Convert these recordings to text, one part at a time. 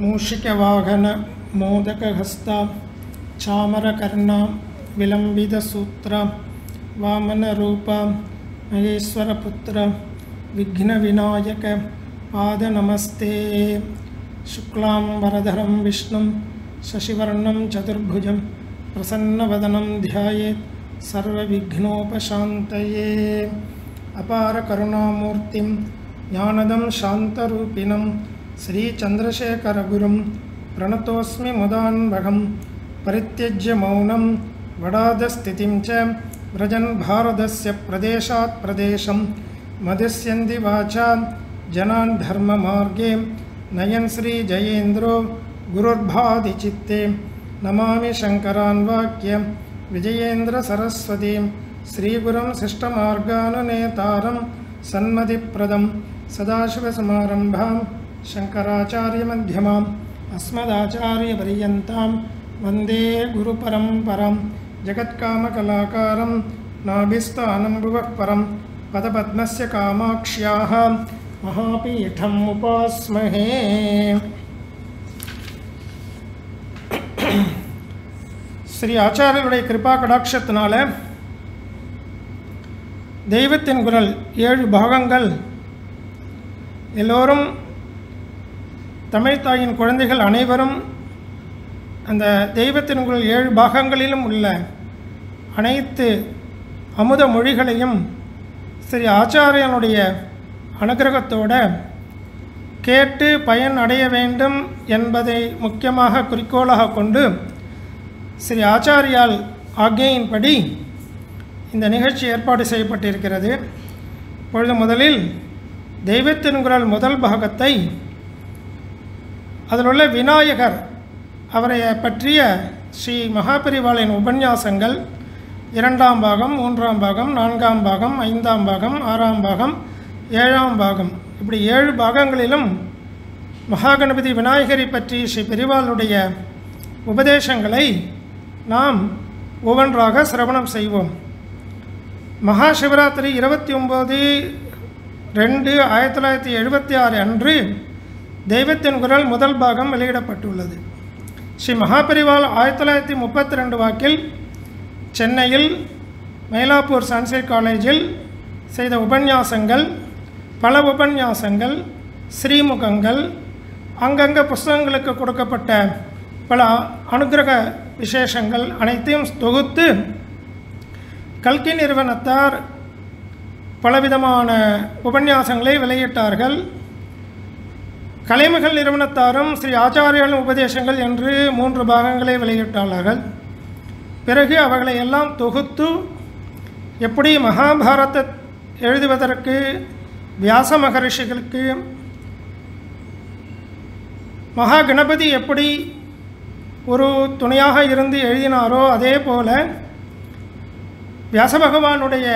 मूषिकवाहन मोदकहस्ता चामरकर्णा विलम्बितसूत्र वामनरूप महेश्वरपुत्र विघ्नविनायक पादनमस्ते शुक्लां वरधरं विष्णुं शशिवर्णं चतुर्भुजं प्रसन्नवदनं ध्यायेत् सर्वविघ्नोपशान्तये। अपारकरुणामूर्तिं ज्ञानदं शान्तरूपिणं श्रीचन्द्रशेखरगुरुं प्रणतोऽस्मि मुदान्वहं परित्यज्य मौनं वडादस्थितिं च व्रजन् भारतस्य प्रदेशात् प्रदेशं मदिस्यन्ति वाचा जनान् धर्ममार्गे नयन् श्रीजयेन्द्रो गुरुर्भादिचित्ते नमामि शङ्करान् वाक्य विजयेन्द्रसरस्वतीं श्रीगुरुं शिष्टमार्गानुनेतारं सन्मतिप्रदं सदाशिवसमारम्भां शङ्कराचार्यमध्यमाम् अस्मदाचार्यपर्यन्तां वन्दे गुरुपरम्परां जगत्कामकलाकारं नाभिस्थानं भुवः परं पदपद्मस्य कामाक्ष्याः महापीठम् उपास्महे ஸ்ரீ ஆச்சாரியருடைய கிருபா கடாட்சத்தினால தெய்வத்தின் குரல் ஏழு பாகங்கள் எல்லோரும் தமிழ்த்தாயின் குழந்தைகள் அனைவரும் அந்த தெய்வத்தினுள் ஏழு பாகங்களிலும் உள்ள அனைத்து அமுத மொழிகளையும் ஸ்ரீ ஆச்சாரியனுடைய அனுகிரகத்தோட கேட்டு பயன் அடைய வேண்டும் என்பதை முக்கியமாக குறிக்கோளாக கொண்டு ஸ்ரீ ஆச்சாரியால் ஆக்ஞையின்படி இந்த நிகழ்ச்சி ஏற்பாடு செய்யப்பட்டிருக்கிறது. இப்பொழுது முதலில் தெய்வத்தின் குரல் முதல் பாகத்தை அதில் உள்ள விநாயகர் அவரை பற்றிய ஸ்ரீ மகாபரிவாளின் உபன்யாசங்கள் இரண்டாம் பாகம் மூன்றாம் பாகம் நான்காம் பாகம் ஐந்தாம் பாகம் ஆறாம் பாகம் ஏழாம் பாகம். இப்படி ஏழு பாகங்களிலும் மகாகணபதி விநாயகரை பற்றி ஸ்ரீ பெரிவாளுடைய உபதேசங்களை நாம் ஒவ்வொன்றாக சிரவணம் செய்வோம். மகா சிவராத்திரி இருபத்தி ஒம்பது ரெண்டு ஆயிரத்தி தொள்ளாயிரத்தி எழுபத்தி ஆறு அன்று தெய்வத்தின் குரல் முதல் பாகம் வெளியிடப்பட்டுள்ளது. ஸ்ரீ மகாபரிவால் ஆயிரத்தி தொள்ளாயிரத்தி முப்பத்தி ரெண்டு வாக்கில் சென்னையில் மயிலாப்பூர் சன்செட் காலேஜில் செய்த உபன்யாசங்கள் பல உபன்யாசங்கள் ஸ்ரீமுகங்கள் அங்கங்கே புஸ்தகங்களுக்கு கொடுக்கப்பட்ட பல அனுகிரக விசேஷங்கள் அனைத்தையும் தொகுத்து கல்கி நிறுவனத்தார் பலவிதமான உபன்யாசங்களை வெளியிட்டார்கள். கலைமகள் நிறுவனத்தாரும் ஸ்ரீ ஆச்சாரியாளின் உபதேசங்கள் என்று மூன்று பாகங்களை வெளியிட்டார்கள் பிறகு அவர்களை எல்லாம் தொகுத்து எப்படி மகாபாரத எழுதுவதற்கு வியாச மகரிஷிகளுக்கு மகா கணபதி எப்படி ஒரு துணையாக இருந்து எழுதினாரோ அதே போல வியாச பகவானுடைய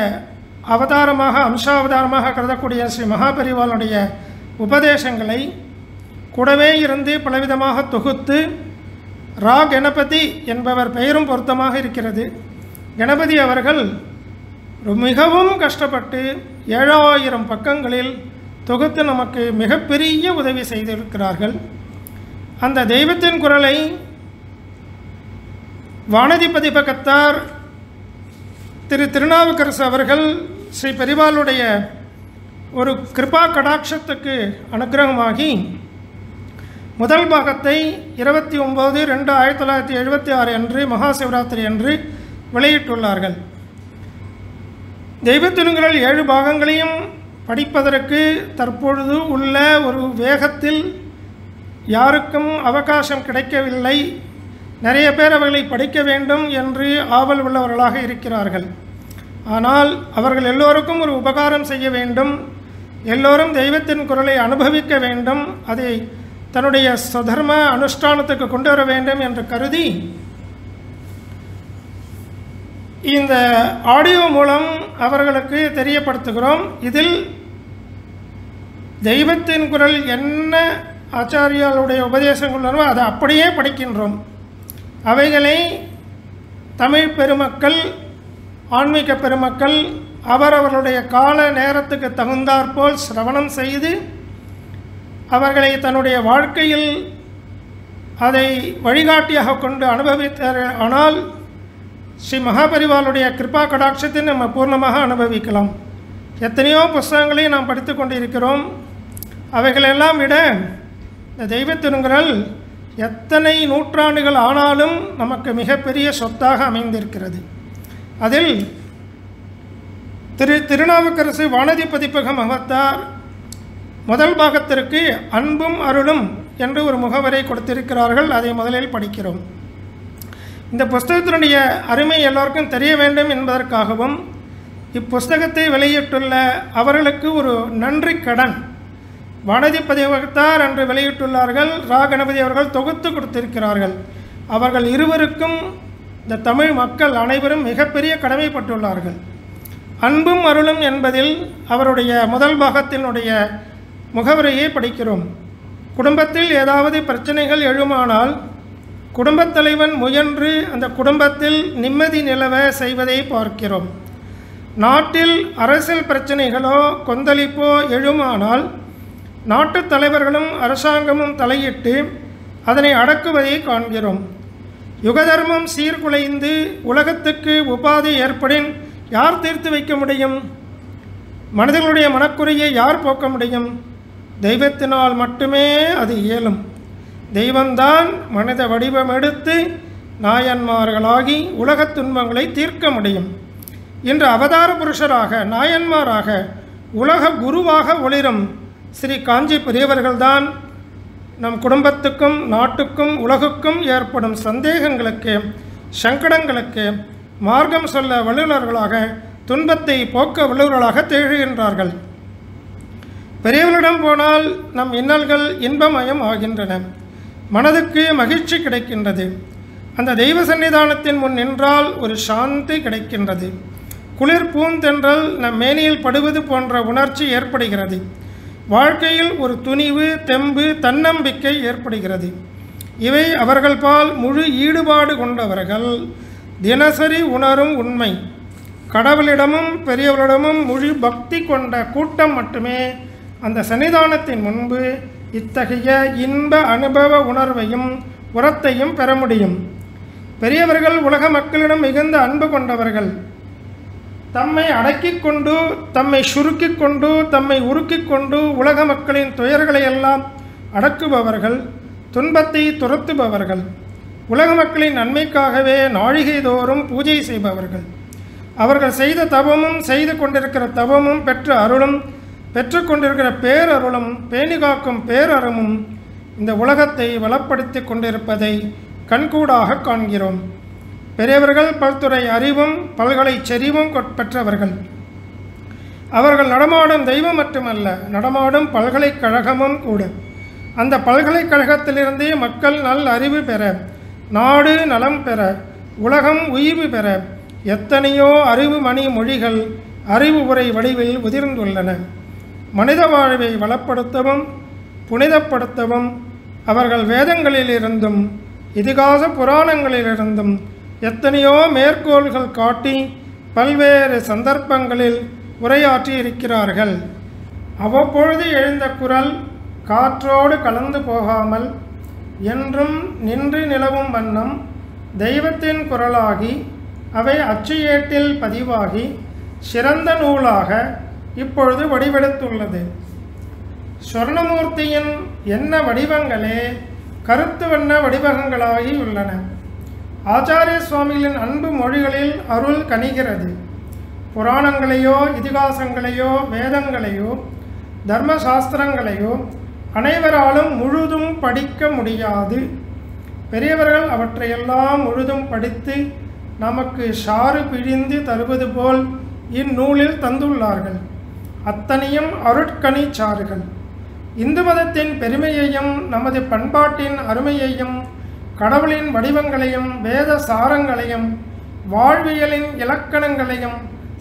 அவதாரமாக அம்சாவதாரமாக கருதக்கூடிய ஸ்ரீ மகாபரிவாளுடைய உபதேசங்களை கூடவே இருந்து பலவிதமாக தொகுத்து ரா கணபதி என்பவர் பெயரும் பொருத்தமாக இருக்கிறது. கணபதி அவர்கள் மிகவும் கஷ்டப்பட்டு ஏழாயிரம் பக்கங்களில் தொகுத்து நமக்கு மிகப்பெரிய உதவி செய்திருக்கிறார்கள். அந்த தெய்வத்தின் குரலை வானதி பதிப்பகத்தார் திரு திருநாவுக்கரசு அவர்கள் ஸ்ரீ பெரிவாளுடைய ஒரு கிருபா கடாட்சத்துக்கு அனுகிரகமாகி முதல் பாகத்தை இருபத்தி ஒம்பது ரெண்டு ஆயிரத்தி தொள்ளாயிரத்தி எழுபத்தி ஆறு அன்று மகா சிவராத்திரி அன்று வெளியிட்டுள்ளார்கள். தெய்வத்தினுங்கள் ஏழு பாகங்களையும் படிப்பதற்கு தற்பொழுது உள்ள ஒரு வேகத்தில் யாருக்கும் அவகாசம் கிடைக்கவில்லை. நிறைய பேர் அவர்களை படிக்க வேண்டும் என்று ஆவல் உள்ளவர்களாக இருக்கிறார்கள். ஆனால் அவர்கள் எல்லோருக்கும் ஒரு உபகாரம் செய்ய வேண்டும். எல்லோரும் தெய்வத்தின் குரலை அனுபவிக்க வேண்டும். அதை தன்னுடைய சதர்ம அனுஷ்டானத்துக்கு கொண்டு வர வேண்டும் என்று கருதி இந்த ஆடியோ மூலம் அவர்களுக்கு தெரியப்படுத்துகிறோம். இதில் தெய்வத்தின் குரல் என்ன ஆச்சாரியாளுடைய உபதேசங்கள் அதை அப்படியே படிக்கின்றோம். அவைகளை தமிழ் பெருமக்கள் ஆன்மீக பெருமக்கள் அவரவர்களுடைய கால நேரத்துக்கு தகுந்தாற்போல் சிரவணம் செய்து அவர்களை தன்னுடைய வாழ்க்கையில் அதை வழிகாட்டியாக கொண்டு அனுபவித்தார். ஆனால் ஸ்ரீ மகாபரிவாளுடைய கிருபா கடாட்சத்தை நம்ம பூர்ணமாக அனுபவிக்கலாம். எத்தனையோ புஸ்தகங்களையும் நாம் படித்து கொண்டிருக்கிறோம். அவைகளெல்லாம் விட இந்த தெய்வ திருங்குறள் எத்தனை நூற்றாண்டுகள் ஆனாலும் நமக்கு மிகப்பெரிய சொத்தாக அமைந்திருக்கிறது. அதில் திரு திருநாவுக்கரசு வானதி பதிப்பக மகத்தார் முதல் பாகத்திற்கு அன்பும் அருளும் என்று ஒரு முகவரை கொடுத்திருக்கிறார்கள். அதை முதலில் படிக்கிறோம். இந்த புஸ்தகத்தினுடைய அருமை எல்லோருக்கும் தெரிய வேண்டும் என்பதற்காகவும் இப்புஸ்தகத்தை வெளியிட்டுள்ள அவர்களுக்கு ஒரு நன்றி கடன் வானதி பதிவகத்தார் என்று வெளியிட்டுள்ளார்கள். ரா. கணபதி அவர்கள் தொகுத்து கொடுத்திருக்கிறார்கள். அவர்கள் இருவருக்கும் இந்த தமிழ் மக்கள் அனைவரும் மிகப்பெரிய கடமைப்பட்டுள்ளார்கள். அன்பும் அருளும் என்பதில் அவருடைய முதல் பாகத்தினுடைய முகவரியை படிக்கிறோம். குடும்பத்தில் ஏதாவது பிரச்சனைகள் எழுமானால் குடும்பத் தலைவன் முயன்று அந்த குடும்பத்தில் நிம்மதி நிலவ செய்வதை பார்க்கிறோம். நாட்டில் அரசியல் பிரச்சனைகளோ கொந்தளிப்போ எழுமானால் நாட்டுத் தலைவர்களும் அரசாங்கமும் தலையிட்டு அதனை அடக்குவதை காண்கிறோம். யுகதர்மம் சீர்குலைந்து உலகத்துக்கு உபாதை ஏற்படின் யார் தீர்த்து வைக்க முடியும்? மனிதர்களுடைய மனக்குறையை யார் போக்க முடியும்? தெய்வத்தினால் மட்டுமே அது இயலும். தெய்வம்தான் மனித வடிவம் எடுத்து நாயன்மார்களாகி உலகத் துன்பங்களை தீர்க்க முடியும். இன்று அவதார புருஷராக நாயன்மாராக உலக குருவாக ஒளிரும் ஸ்ரீ காஞ்சி பெரியவர்கள்தான் நம் குடும்பத்துக்கும் நாட்டுக்கும் உலகுக்கும் ஏற்படும் சந்தேகங்களுக்கு சங்கடங்களுக்கு மார்க்கம் சொல்ல வல்லுநர்களாக துன்பத்தை போக்க வல்லுநர்களாக திகழ்கின்றார்கள். பெரியவர்களிடம் போனால் நம் இன்னல்கள் இன்பமயம் ஆகின்றன. மனதுக்கு மகிழ்ச்சி கிடைக்கின்றது. அந்த தெய்வ சன்னிதானத்தின் முன் நின்றால் ஒரு சாந்தி கிடைக்கின்றது. குளிர் பூந்தென்றல் நம் மேனியில் படுவது போன்ற உணர்ச்சி ஏற்படுகிறது. வாழ்க்கையில் ஒரு துணிவு தெம்பு தன்னம்பிக்கை ஏற்படுகிறது. இவை அவர்கள் பால் முழு ஈடுபாடு கொண்டவர்கள். தினசரி உணரும் உண்மை. கடவுளிடமும் பெரியவர்களிடமும் முழு பக்தி கொண்ட கூட்டம் மட்டுமே அந்த சன்னிதானத்தின் முன்பு இத்தகைய இன்ப அனுபவ உணர்வையும் உரத்தையும் பெற முடியும். பெரியவர்கள் உலக மக்களிடம் மிகுந்த அன்பு கொண்டவர்கள். தம்மை அடக்கிக் கொண்டு தம்மை சுருக்கிக் கொண்டு தம்மை உருக்கிக் கொண்டு உலக மக்களின் துயர்களை எல்லாம் அடக்குபவர்கள் துன்பத்தை துரத்துபவர்கள். உலக மக்களின் நன்மைக்காகவே நாழிகை தோறும் பூஜை செய்பவர்கள். அவர்கள் செய்த தவமும் செய்து கொண்டிருக்கிற தவமும் பெற்ற அருளும் பெற்றுக்கொண்டிருக்கிற பேரருளும் பேணி காக்கும் பேரறமும் இந்த உலகத்தை வளப்படுத்தி கொண்டிருப்பதை கண்கூடாக காண்கிறோம். பெரியவர்கள் பல்துறை அறிவும் பல்கலை செறிவும் கொட்- பெற்றவர்கள். அவர்கள் நடமாடும் தெய்வம் மட்டுமல்ல நடமாடும் பல்கலைக்கழகமும் கூட. அந்த பல்கலைக்கழகத்திலிருந்தே மக்கள் நல் அறிவு பெற நாடு நலம் பெற உலகம் உய்வு பெற எத்தனையோ அறிவு மணி மொழிகள் அறிவு உரை வடிவில் உதிர்ந்துள்ளன. மனித வாழ்வை வளப்படுத்தவும் புனிதப்படுத்தவும் அவர்கள் வேதங்களிலிருந்தும் இதிகாச புராணங்களிலிருந்தும் எத்தனையோ மேற்கோள்கள் காட்டி பல்வேறு சந்தர்ப்பங்களில் உரையாற்றி இருக்கிறார்கள் அவ்வப்பொழுது எழுந்த குரல் காற்றோடு கலந்து போகாமல் என்றும் நின்று நிலவும் வண்ணம் தெய்வத்தின் குரலாகி அவை அச்சு ஏட்டில் பதிவாகி சிறந்த நூலாக இப்பொழுது வடிவெடுத்துள்ளது. சொர்ணமூர்த்தியின் என்ன வடிவங்களே கருத்து வண்ண வடிவகங்களாகி உள்ளன. ஆச்சாரிய சுவாமிகளின் அன்பு மொழிகளில் அருள் கணிகிறது புராணங்களையோ இதிகாசங்களையோ வேதங்களையோ தர்ம சாஸ்திரங்களையோ அனைவராலும் முழுதும் படிக்க முடியாது. பெரியவர்கள் அவற்றையெல்லாம் முழுதும் படித்து நமக்கு சாறு பிழிந்து தருவது போல் இந்நூலில் தந்துள்ளார்கள். அத்தனையும் அருட்கணி சாறுகள். இந்து மதத்தின் பெருமையையும் நமது பண்பாட்டின் அருமையையும் கடவுளின் வடிவங்களையும் வேத சாரங்களையும் வாழ்வியலின் இலக்கணங்களையும்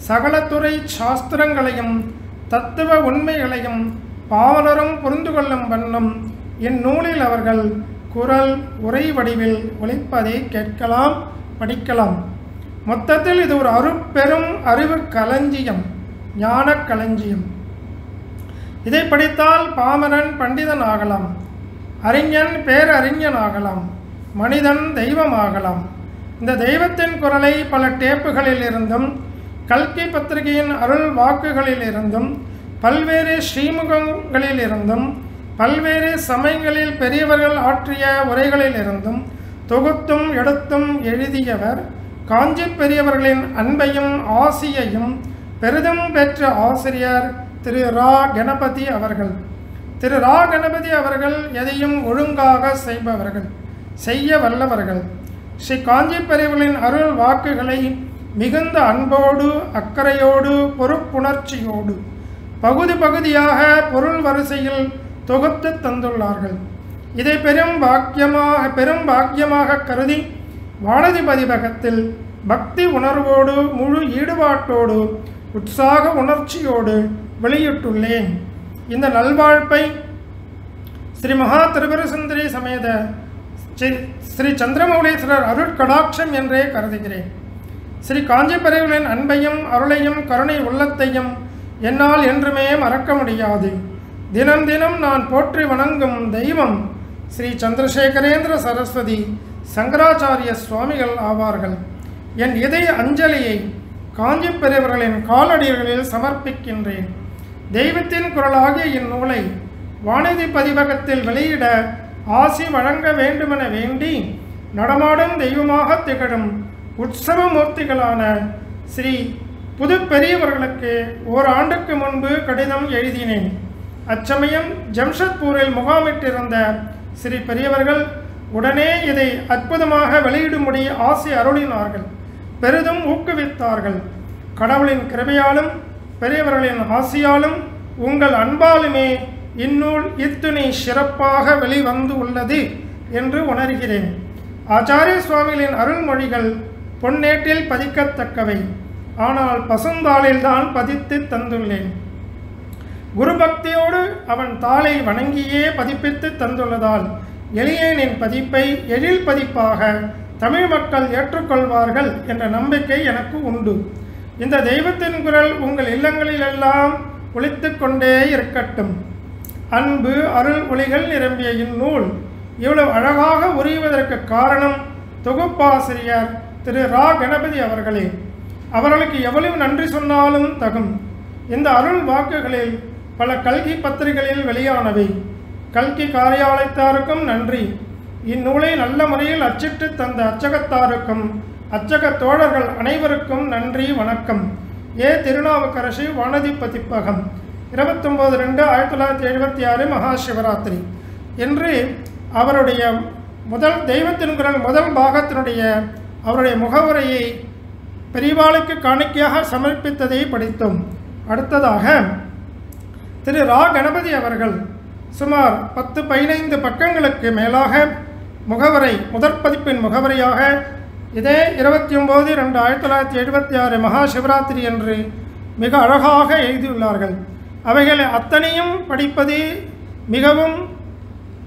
சகலத்துறை சாஸ்திரங்களையும் தத்துவ உண்மைகளையும் பாவலரும் புரிந்து கொள்ளும் வண்ணம் இந்நூலில் அவர்கள் குரல் உரை வடிவில் ஒழிப்பதை கேட்கலாம் படிக்கலாம். மொத்தத்தில் இது ஒரு அருப்பெரும் அறிவு களஞ்சியம். ஞான களஞ்சியம் இதை படித்தால் பாமரன் பண்டிதன் ஆகலாம் அறிஞன் பேரறிஞன் ஆகலாம் மனிதன் தெய்வமாகலாம். இந்த தெய்வத்தின் குரலை பல டேப்புகளில் இருந்தும் கல்கி பத்திரிகையின் அருள் வாக்குகளில் இருந்தும் பல்வேறு ஸ்ரீமுகங்களில் இருந்தும் பல்வேறு சமயங்களில் பெரியவர்கள் ஆற்றிய உரைகளில் இருந்தும் தொகுத்தும் எடுத்தும் எழுதியவர் காஞ்சி பெரியவர்களின் அன்பையும் ஆசியையும் பெரிதும் பெற்ற ஆசிரியர் திரு ரா கணபதி அவர்கள். திரு ரா கணபதி அவர்கள் எதையும் ஒழுங்காக செய்பவர்கள் செய்ய வல்லவர்கள். ஸ்ரீ காஞ்சி பெரியவர்களின் அருள் வாக்குகளை மிகுந்த அன்போடு அக்கறையோடு பொறுப்புணர்ச்சியோடு பகுதி பகுதியாக பொருள் வரிசையில் தொகுத்து தந்துள்ளார்கள். இதை பெரும் பாக்கியமாக பெரும் பாக்கியமாக கருதி வானதி பதிவகத்தில் பக்தி உணர்வோடு முழு ஈடுபாட்டோடு உற்சாக உணர்ச்சியோடு வெளியிட்டுள்ளேன். இந்த நல்வாழ்ப்பை ஸ்ரீ மகா திருபரசுந்தரி சமேத ஸ்ரீ ஸ்ரீ சந்திரமௌலீஸ்வரர் அருட்கடாட்சம் என்றே கருதுகிறேன். ஸ்ரீ காஞ்சிபரவர்களின் அன்பையும் அருளையும் கருணை உள்ளத்தையும் என்னால் என்றுமே மறக்க முடியாது. தினம் தினம் நான் போற்றி வணங்கும் தெய்வம் ஸ்ரீ சந்திரசேகரேந்திர சரஸ்வதி சங்கராச்சாரிய சுவாமிகள் ஆவார்கள். என் இதய அஞ்சலியை காஞ்சி பெரியவர்களின் காலடிகளில் சமர்ப்பிக்கின்றேன். தெய்வத்தின் குரலாகிய இந்நூலை வானதி பதிவகத்தில் வெளியிட ஆசி வழங்க வேண்டுமென வேண்டி நடமாடும் தெய்வமாக திகழும் உற்சவ மூர்த்திகளான ஸ்ரீ புது பெரியவர்களுக்கு ஓராண்டுக்கு முன்பு கடிதம் எழுதினேன். அச்சமயம் ஜம்ஷத்பூரில் முகாமிட்டிருந்த ஸ்ரீ பெரியவர்கள் உடனே இதை அற்புதமாக வெளியிடும்படி ஆசை அருளினார்கள். பெரிதும் ஊக்குவித்தார்கள். கடவுளின் கிருபையாலும் பெரியவர்களின் ஆசியாலும் உங்கள் அன்பாலுமே இந்நூல் இத்துணை சிறப்பாக வெளிவந்து உள்ளது என்று உணர்கிறேன். ஆச்சாரிய சுவாமிகளின் அருள்மொழிகள் பொன்னேட்டில் பதிக்கத்தக்கவை. ஆனால் பசுந்தாளில் தான் பதித்து தந்துள்ளேன். குருபக்தியோடு அவன் தாளை வணங்கியே பதிப்பித்து தந்துள்ளதால் எளியேனின் பதிப்பை எழில் பதிப்பாக தமிழ் மக்கள் ஏற்றுக்கொள்வார்கள் என்ற நம்பிக்கை எனக்கு உண்டு. இந்த தெய்வத்தின் குரல் உங்கள் இல்லங்களிலெல்லாம் ஒழித்து கொண்டே இருக்கட்டும். அன்பு அருள் ஒளிகள் நிரம்பிய இந்நூல். இவ்வளவு அழகாக உரிவதற்கு காரணம் தொகுப்பாசிரியர் திரு ரா. கணபதி அவர்களே. அவர்களுக்கு எவ்வளவு நன்றி சொன்னாலும் தகும். இந்த அருள் வாக்குகளில் பல கல்கி பத்திரிகைகளில் வெளியானவை. கல்கி காரியாலயத்தாருக்கும் நன்றி. இந்நூலை நல்ல முறையில் அச்சிட்டு தந்த அச்சகத்தாருக்கும் அச்சக தோழர்கள் அனைவருக்கும் நன்றி வணக்கம். ஏ. திருநாவுக்கரசு வானதி பதிப்பகம் இருபத்தொம்போது ரெண்டு ஆயிரத்தி தொள்ளாயிரத்தி எழுபத்தி ஆறு மகாசிவராத்திரி என்று அவருடைய முதல் தெய்வத்தின் குரல் முதல் பாகத்தினுடைய அவருடைய முகவுரையை பெரியவாளுக்கு காணிக்கையாக சமர்ப்பித்ததை படித்தோம். அடுத்ததாக திரு. ரா. கணபதி அவர்கள் சுமார் பத்து பதினைந்து பக்கங்களுக்கு மேலாக முகவரை முதற் பதிப்பின் முகவரியாக இதே இருபத்தி ஒம்பது ரெண்டு ஆயிரத்தி தொள்ளாயிரத்தி எழுபத்தி ஆறு மகா சிவராத்திரி என்று மிக அழகாக எழுதியுள்ளார்கள். அவைகளை அத்தனையும் படிப்பது மிகவும்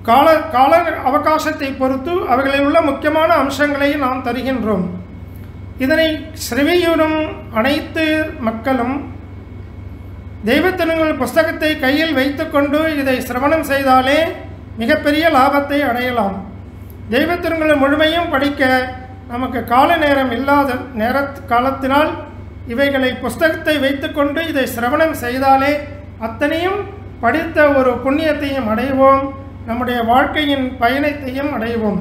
கால கால அவகாசத்தை பொறுத்து அவைகளில் உள்ள முக்கியமான அம்சங்களை நாம் தருகின்றோம். இதனை செவியுறும் அனைத்து மக்களும் தெய்வத்தினங்கள் புஸ்தகத்தை கையில் வைத்துக்கொண்டு இதை சிரவணம் செய்தாலே மிகப்பெரிய லாபத்தை அடையலாம். தெய்வத்தினங்கள் முழுமையும் படிக்க நமக்கு கால நேரம் இல்லாத நேர காலத்தினால் இவைகளை புஸ்தகத்தை வைத்துக்கொண்டு இதை சிரவணம் செய்தாலே அத்தனையும் படித்த ஒரு புண்ணியத்தையும் அடைவோம். நம்முடைய வாழ்க்கையின் பயணத்தையும் அடைவோம்.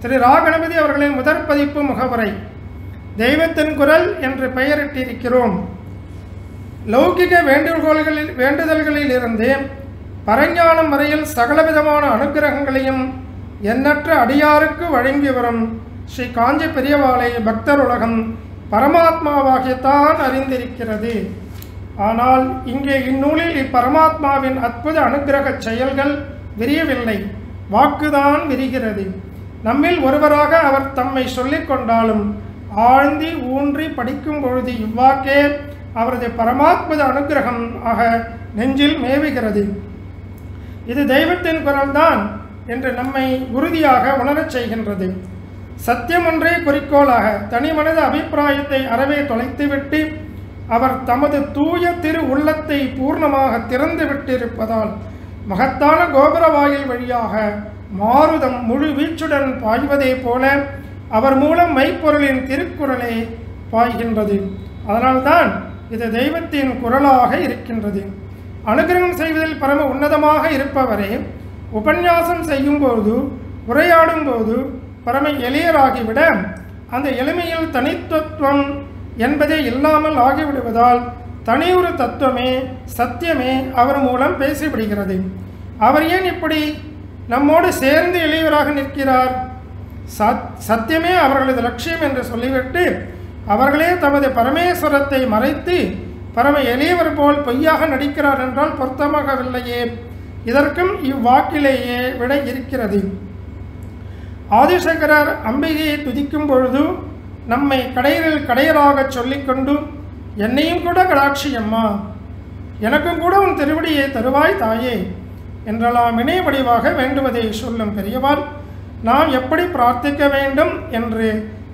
திரு ராகணபதி அவர்களின் முதற் பதிப்பு முகவரை தெய்வத்தின் குரல் என்று பெயரிட்டிருக்கிறோம். லௌகிக வேண்டுகோள்களில் வேண்டுதல்களில் இருந்து பரஞ்ஞானம் வரையில் சகலவிதமான அனுக்கிரகங்களையும் எண்ணற்ற அடியாருக்கு வழங்கி வரும் ஸ்ரீ காஞ்சி பெரியவாளை பக்தர் உலகம் பரமாத்மாவாகித்தான் அறிந்திருக்கிறது. ஆனால் இங்கே இந்நூலில் இப்பரமாத்மாவின் அற்புத அனுகிரக செயல்கள் விரியவில்லை. வாக்குதான் விரிகிறது. நம்மில் ஒருவராக அவர் தம்மை சொல்லிக் கொண்டாலும் ஆழ்ந்தி ஊன்றி படிக்கும் பொழுது இவ்வாக்கே அவரது பரமாத்மத அனுக்கிரகம் ஆக நெஞ்சில் மேவுகிறது. இது தெய்வத்தின் குரல்தான். என்று நம்மை உறுதியாக உணரச் செய்கின்றது. சத்தியமொன்றே குறிக்கோளாக தனி மனித அபிப்பிராயத்தை அறவே தொலைத்துவிட்டு அவர் தமது தூய திரு உள்ளத்தை பூர்ணமாக திறந்து விட்டிருப்பதால் மகத்தான கோபுர வாயில் வழியாக மாருதம் முழு வீச்சுடன் பாய்வதே போல அவர் மூலம் மெய்ப்பொருளின் திருக்குறளே பாய்கின்றது. அதனால்தான் இது தெய்வத்தின் குரலாக இருக்கின்றது. அனுகிரகம் செய்வதில் பரம உன்னதமாக இருப்பவரே உபன்யாசம் செய்யும்போது உரையாடும்போது பரம எளியராகிவிட அந்த எளிமையில் தனித்துவம் என்பதே இல்லாமல் ஆகிவிடுவதால் தனியொரு தத்துவமே சத்தியமே அவர் மூலம் பேசிவிடுகிறது அவர் ஏன் இப்படி நம்மோடு சேர்ந்து எளியவராக நிற்கிறார்? சத் சத்தியமே அவர்களது லட்சியம் என்று சொல்லிவிட்டு அவர்களே தமது பரமேஸ்வரத்தை மறைத்து பரம எளியவர் போல் பொய்யாக நடிக்கிறார் என்றால் பொருத்தமாகவில்லையே. இதற்கும் இவ்வாக்கிலேயே விடை இருக்கிறது. ஆதிசங்கரர் அம்பிகையை துதிக்கும் பொழுது நம்மை கடையரில் கடையராகச் சொல்லிக்கொண்டு என்னையும் கூட கடாட்சி அம்மா எனக்கும் கூட உன் திருவடியை தருவாய் தாயே என்றெல்லாம் இணை வடிவாக வேண்டுவதை சொல்லும் பெரியவாள் நாம் எப்படி பிரார்த்திக்க வேண்டும் என்று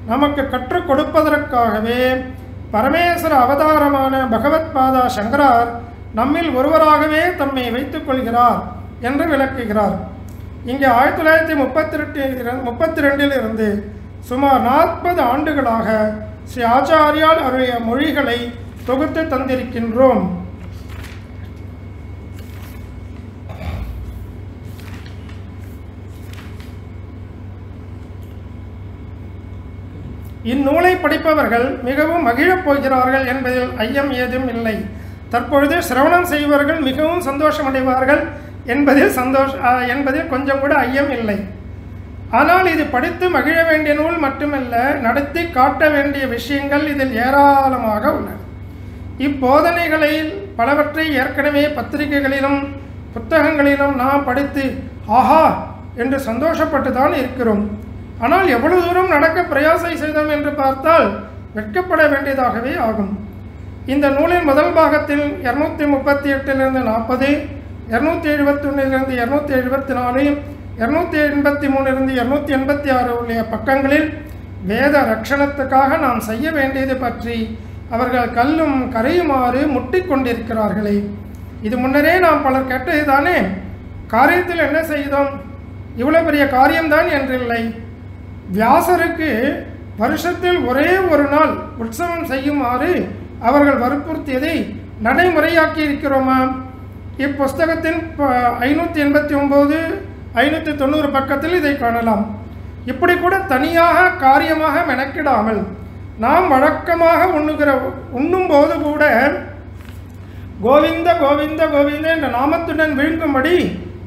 நமக்கு கற்றுக் கொடுப்பதற்காகவே பரமேஸ்வர அவதாரமான பகவத் பாதா சங்கரார் நம்மில் ஒருவராகவே தம்மை வைத்துக் கொள்கிறார் என்று விளக்குகிறார். இங்கே ஆயிரத்தி தொள்ளாயிரத்தி முப்பத்தி ரெண்டு முப்பத்தி ரெண்டில் இருந்து சுமார் நாற்பது ஆண்டுகளாக ஸ்ரீ ஆச்சாரியால் அருளிய மொழிகளை தொகுத்து தந்திருக்கின்றோம். இந்நூலை படிப்பவர்கள் மிகவும் மகிழப் போகிறார்கள் என்பதில் ஐயம் ஏதும் இல்லை. தற்பொழுது சிரவணம் செய்வர்கள் மிகவும் சந்தோஷமடைவார்கள் என்பதில் சந்தோஷ என்பதில் கொஞ்சம் கூட ஐயம் இல்லை. ஆனால் இது படித்து மகிழ வேண்டிய நூல் மட்டுமல்ல நடத்தி காட்ட வேண்டிய விஷயங்கள் இதில் ஏராளமாக உள்ளன. இப்போதனைகளில் பலவற்றை ஏற்கனவே பத்திரிகைகளிலும் புத்தகங்களிலும் நாம் படித்து ஆஹா என்று சந்தோஷப்பட்டு தான் இருக்கிறோம். ஆனால் எவ்வளவு தூரம் நடக்க பிரயாசை செய்தோம் என்று பார்த்தால் வெட்கப்பட வேண்டியதாகவே ஆகும். இந்த நூலின் முதல் பாகத்தில் இரநூத்தி முப்பத்தி எட்டிலிருந்து நாற்பது இரநூத்தி எழுபத்தி ஒன்றிலிருந்து இரநூத்தி எழுபத்தி நாலு இரநூத்தி எண்பத்தி மூணிலிருந்து இரநூத்தி எண்பத்தி ஆறு உள்ள பக்கங்களில் வேத ரட்சணத்துக்காக நாம் செய்ய வேண்டியது பற்றி அவர்கள் கல்லும் கரையுமாறு முட்டிக்கொண்டிருக்கிறார்களே இது முன்னரே நாம் பலர் கேட்டது தானே? காரியத்தில் என்ன செய்தோம்? இவ்வளோ பெரிய காரியம்தான் என்றில்லை. வியாசருக்கு வருஷத்தில் ஒரே ஒரு நாள் உற்சவம் செய்யுமாறு அவர்கள் வற்புறுத்தியதை நடைமுறையாக்கி இருக்கிறோமா இப்புஸ்தகத்தின் ஐநூற்றி எண்பத்தி ஒம்பது ஐநூற்றி தொண்ணூறு பக்கத்தில் இதை காணலாம். இப்படி கூட தனியாக காரியமாக மெனக்கிடாமல் நாம் வழக்கமாக உண்ணுகிற உண்ணும்போது கூட கோவிந்த கோவிந்த கோவிந்த என்ற நாமத்துடன் விழுங்கும்படி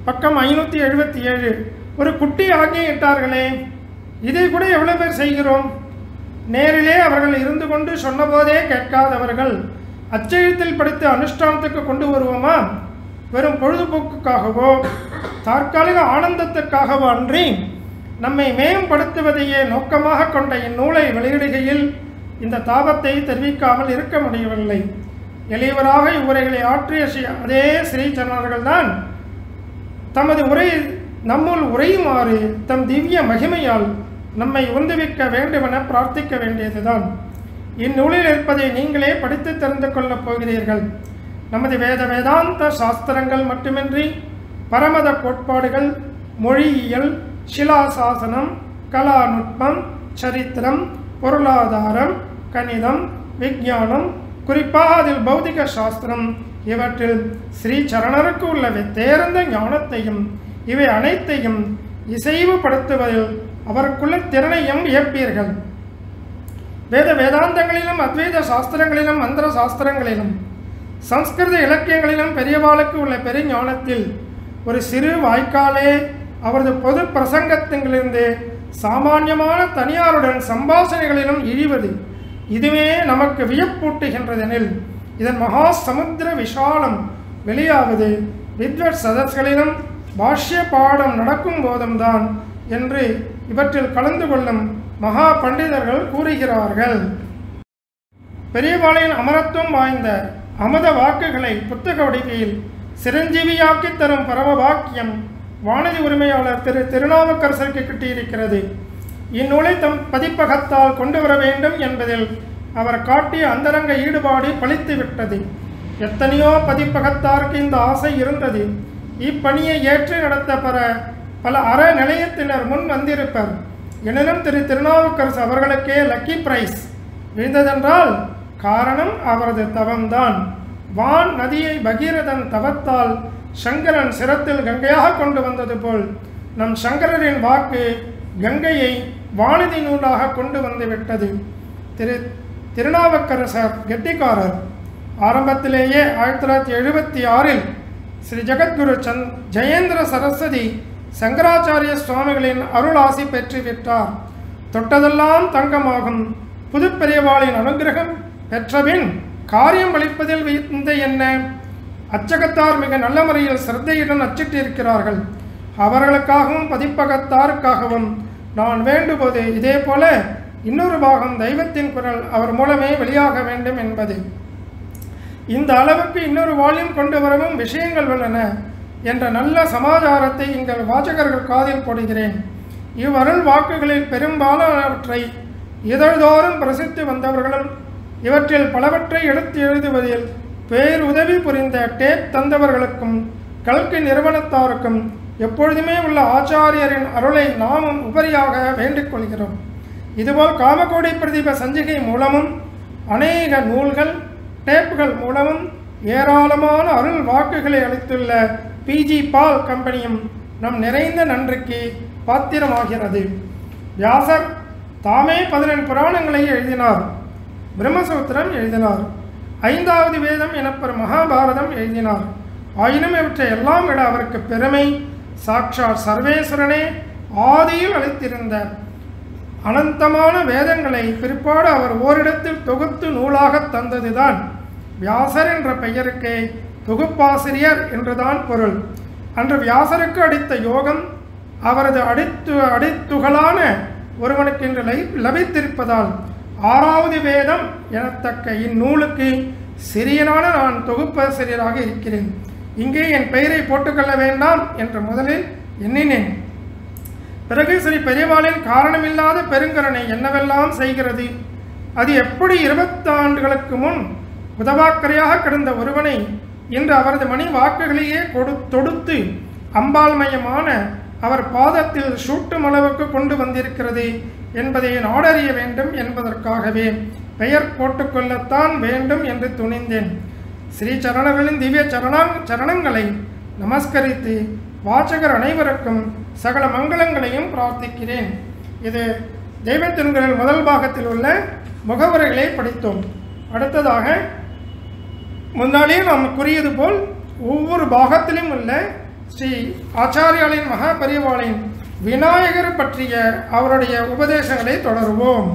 பக்கம் ஐநூற்றி எழுபத்தி ஏழு. ஒரு குட்டி ஆகியிட்டார்களே இதை கூட எவ்வளவு பேர் செய்கிறோம்? நேரிலே அவர்கள் இருந்து கொண்டு சொன்னபோதே கேட்காதவர்கள் அச்செழுத்தில் படித்து அனுஷ்டானத்துக்கு கொண்டு வருவோமா? வெறும் பொழுதுபோக்குக்காகவோ தற்காலிக ஆனந்தத்துக்காகவோ அன்றி நம்மை மேம்படுத்துவதையே நோக்கமாக கொண்ட இந்நூலை வெளியிடுகையில் இந்த தாபத்தை தெரிவிக்காமல் இருக்க முடியவில்லை. எளியவராக இவ்வுரைகளை ஆற்றிய அதே ஸ்ரீச்சரணர்கள்தான் தமது உரை நம்முள் உரையுமாறு தம் திவ்ய மகிமையால் நம்மை உந்துவிக்க வேண்டுமென பிரார்த்திக்க வேண்டியதுதான். இந்நூலில் இருப்பதை நீங்களே படித்து தெரிந்து கொள்ளப் போகிறீர்கள். நமது வேத வேதாந்த சாஸ்திரங்கள் மட்டுமின்றி பரமத கோட்பாடுகள் மொழியியல் சிலாசாசனம் கலாநுட்பம் சரித்திரம் பொருளாதாரம் கணிதம் விஞ்ஞானம் குறிப்பாக அதில் பௌதிக சாஸ்திரம் இவற்றில் ஸ்ரீ சரணருக்கு உள்ள தேர்ந்த ஞானத்தையும் இவை அனைத்தையும் இசைவுபடுத்துவதில் அவருக்குள்ள திறனையும் ஏற்பீர்கள். வேத வேதாந்தங்களிலும் அத்வைத சாஸ்திரங்களிலும் மந்திர சாஸ்திரங்களிலும் சம்ஸ்கிருத இலக்கியங்களிலும் பெரியவாளுக்கு உள்ள பெருஞானத்தில் ஒரு சிறு வாய்க்காலே அவரது பொது பிரசங்கத்திலிருந்து சாமானியமான தனியாருடன் சம்பாஷணைகளிலும் இழிவது இதுவே நமக்கு வியப்பூட்டுகின்றதெனில் இதன் மகா சமுத்திர விஷாலம் வெளியாவது வித்வத் சதஸ்களிலும் பாஷ்ய பாடம் நடக்கும் போதும்தான் என்று இவற்றில் கலந்து கொள்ளும் மகா பண்டிதர்கள் கூறுகிறார்கள். பெரியபாளையின் அமரத்துவம் வாய்ந்த அமத வாக்குகளை புத்தக வடிவில் சிரஞ்சீவியாக்கி தரும் பரம பாக்கியம் வானதி உரிமையாளர் திரு திருநாவுக்கரசருக்கு கிட்டியிருக்கிறது. இந்நூலை தம் பதிப்பகத்தால் கொண்டு வர வேண்டும் என்பதில் அவர் காட்டிய அந்தரங்க ஈடுபாடு பழித்துவிட்டது. எத்தனையோ பதிப்பகத்தாருக்கு இந்த ஆசை இருந்தது. இப்பணியை ஏற்று நடத்த பெற பல அற நிலையத்தினர் முன் வந்திருப்பர். எனினும் திரு திருநாவுக்கரசு அவர்களுக்கே லக்கி பிரைஸ் விழுந்ததென்றால் காரணம் அவரது தவம்தான். வான் நதியை பகீரதன் தவத்தால் சங்கரன் சிரத்தில் கங்கையாக கொண்டு வந்தது போல் நம் சங்கரரின் வாக்கு கங்கையை வானதி நூலாக கொண்டு வந்து விட்டது. திரு திருநாவுக்கரசர் கெட்டிக்காரர். ஆரம்பத்திலேயே ஆயிரத்தி தொள்ளாயிரத்தி எழுபத்தி ஆறில் ஸ்ரீ ஜெகத்குரு சந்த் ஜெயேந்திர சரஸ்வதி சங்கராச்சாரிய சுவாமிகளின் அருள் ஆசி பெற்று விட்டார். தொட்டதெல்லாம் தங்கமாகும். புதுப்பெரியவாளின் அனுகிரகம் பெற்றபின் காரியம் அளிப்பதில் இந்த என்ன? அச்சகத்தார் மிக நல்ல முறையில் சிரத்தையுடன் அச்சிட்டிருக்கிறார்கள். அவர்களுக்காகவும் பதிப்பகத்தாருக்காகவும் நான் வேண்டுவது இதே போல இன்னொரு பாகம் தெய்வத்தின் குரல் அவர் மூலமே வெளியாக வேண்டும் என்பது. இந்த அளவுக்கு இன்னொரு வால்யூம் கொண்டு வரவும் விஷயங்கள் உள்ளன. என்ற நல்ல சமாச்சாரத்தை எங்கள் வாசகர்கள் காதில் போடுகிறேன். இவ்வருள் வாக்குகளில் பெரும்பாலானவற்றை இதழ்தோறும் பிரசித்து வந்தவர்களும் இவற்றில் பலவற்றை எடுத்து எழுதுவதில் பேருதவி புரிந்த டேப் தந்தவர்களுக்கும் கல்கி நிறுவனத்தாருக்கும் எப்பொழுதுமே உள்ள ஆச்சாரியரின் அருளை நாமும் உபரியாக வேண்டிக் கொள்கிறோம். இதுபோல் காமகோடி பிரதீப சஞ்சிகை மூலமும் அநேக நூல்கள் டேப்புகள் மூலமும் ஏராளமான அருள் வாக்குகளை அளித்துள்ள பிஜி பால் கம்பெனியும் நம் நிறைந்த நன்றிக்கு பாத்திரமாகிறது. வியாசர் தாமே பதினெண் புராணங்களை எழுதினார். பிரம்மசூத்திரம் எழுதினார். ஐந்தாவது வேதம் எனப்பெறும் மகாபாரதம் எழுதினார். ஆயினும் இவற்றை எல்லாம் விட அவருக்கு பெருமை சாட்சாத் சர்வேஸ்வரனே ஆதியில் அளித்திருந்த அனந்தமான வேதங்களை பிற்பாடு அவர் ஓரிடத்தில் தொகுத்து நூலாக தந்ததுதான். வியாசர் என்ற பெயருக்கு தொகுப்பாசிரியர் என்றுதான் பொருள். அன்று வியாசருக்கு அடித்த யோகம் அவரது அடித்து அடித்துகளான ஒருவனுக்கு இன்று லபித்திருப்பதால் ஆறாவது வேதம் எனத்தக்க இந்நூலுக்கு சிறியனான நான் தொகுப்பாசிரியராக இருக்கிறேன். இங்கே என் பெயரை போட்டுக்கொள்ள வேண்டாம் என்று முதலில் எண்ணினேன். பிறகு ஸ்ரீ பெரியவாளின் காரணமில்லாத பெருங்கருணை என்னவெல்லாம் செய்கிறது? அது எப்படி இருபத்தாண்டுகளுக்கு முன் உதவாக்கரையாக கிடந்த ஒருவனை இன்று அவரது மணி வாக்குகளையே கொடு தொடுத்து அம்பாள்மயமான அவர் பாதத்தில் சூட்டும் அளவுக்கு கொண்டு வந்திருக்கிறது என்பதை நாடறிய வேண்டும் என்பதற்காகவே பெயர் போட்டுக்கொள்ளத்தான் வேண்டும் என்று துணிந்தேன். ஸ்ரீ சரணர்களின் திவ்ய சரணா சரணங்களை நமஸ்கரித்து வாசகர் அனைவருக்கும் சகல மங்களங்களையும் பிரார்த்திக்கிறேன். இது தெய்வத்தின்களின் முதல் பாகத்தில் உள்ள முகவரிகளை படித்தோம். அடுத்ததாக முன்னாடியே நாம் கூறியது போல் ஒவ்வொரு பாகத்திலும் உள்ள ஸ்ரீ ஆச்சாரியாளின் மகா பெரியவாளின் விநாயகர் பற்றிய அவருடைய உபதேசங்களை தொடருவோம்.